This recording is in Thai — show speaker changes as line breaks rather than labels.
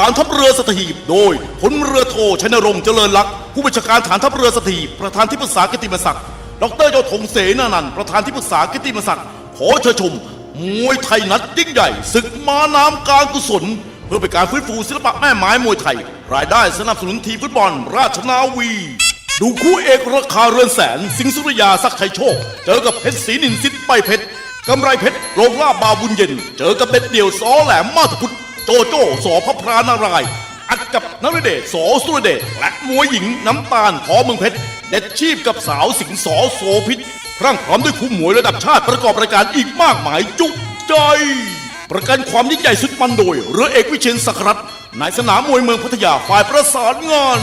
ฐานทัพเรือสัตหีบโดยพลเรือโทชัยนรงค์เจริญลักษณ์ผู้บัญชาการฐานทัพเรือสัตหีบประธานที่ปรึกษากิติมศักดิ์ดรเจ้าธงเสนานันท์ประธานที่ปรึกษากิติมศักดิ์ขอเชิญชมมวยไทยนัดยิ่งใหญ่ศึกมาน้ำการกุศล เพื่อเป็นการฟื้นฟูศิลปะแม่ไม้มวยไทย รายได้สนับสนุนทีมฟุตบอลราชนาวี ดูคู่เอกราคาเรือนแสน สิงห์สุริยาสักชัยโชค เจอกับเพชรศรีนินสิทธิ์ไปเพชรกำไรเพชรโรงล่าบาบุญเย็น เจอกับเด็ดเดี่ยวสอแหลมมาตพุทธ โจโจ้สอพระพรานารายอัดกับนรเดชสสุรเดชและมวยหญิงน้ำตาลขอเมืองเพชรเด็ดชีพกับสาวสิงห์สอโสพิษพรั่งพร้อมด้วยคู่มวยระดับชาติประกอบรายการอีกมากมายจุใจ ประกันความยิ่งใหญ่สุดมันโดยเรือเอกวิเชียนสักรัตนายสนามมวยเมืองพัทยาฝ่ายประสานงาน